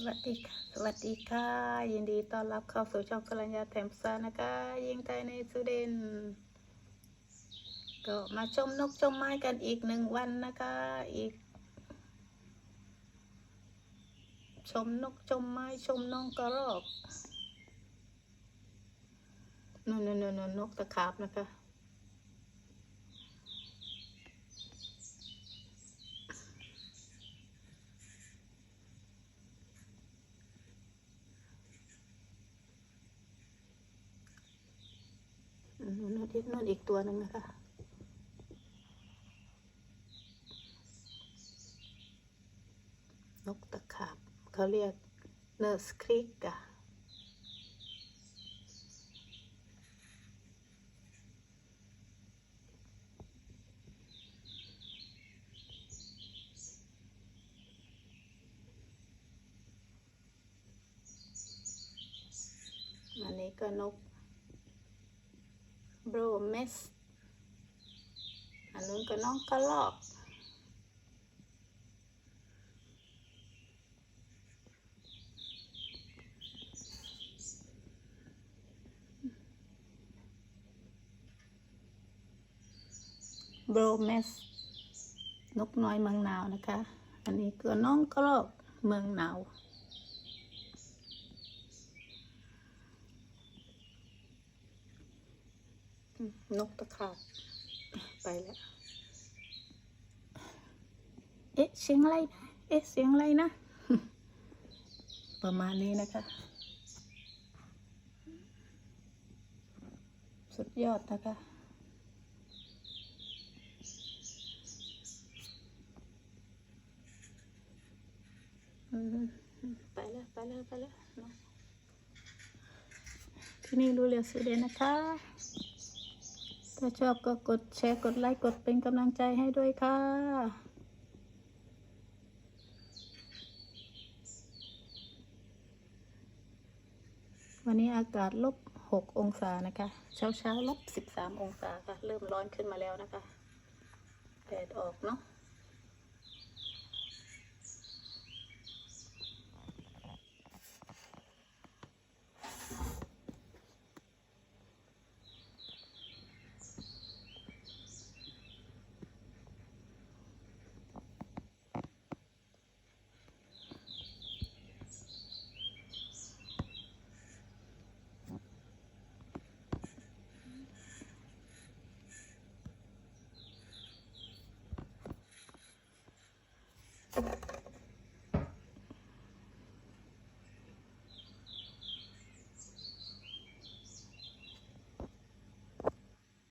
สวัสดีค่ะ สวัสดีค่ะ ยินดีต้อนรับเข้าสู่ช่องกัลยาแถมซานะคะ ยิงไทยในสุเดน ก็มาชมนกชมไม้กันอีกหนึ่งวันนะคะ อีก ชมนกชมไม้ชมน้องกระรอกนนนนนนกตะขาบนะคะ นู่นอีกนู่นอีกตัวหนึ่งนะคะนกตะขาบเขาเรียกเนอร์สคริกอะอันนี้ก็นก บรเมสอันนู้นก็น้องกระลอกบรเมสนกน้อยเมืองหนาวนะคะ อันนี้ก็น้องกระรอกเมืองหนาว อืม นกตะขาบไปแล้ว เอ๊ะเสียงอะไรนะเอ๊ะเสียงอะไรนะ ประมาณนี้นะคะ สุดยอดนะคะอืมไปแล้วไปแล้วไปแล้วเนาะที่นี่รู้เรียวสุดเดนนะคะ ถ้าชอบก็กดแชร์กดไลค์กดเป็นกำลังใจให้ด้วยค่ะ วันนี้อากาศลบ6องศานะคะ เช้าเช้าลบ13องศาค่ะ เริ่มร้อนขึ้นมาแล้วนะคะ แดดออกเนาะ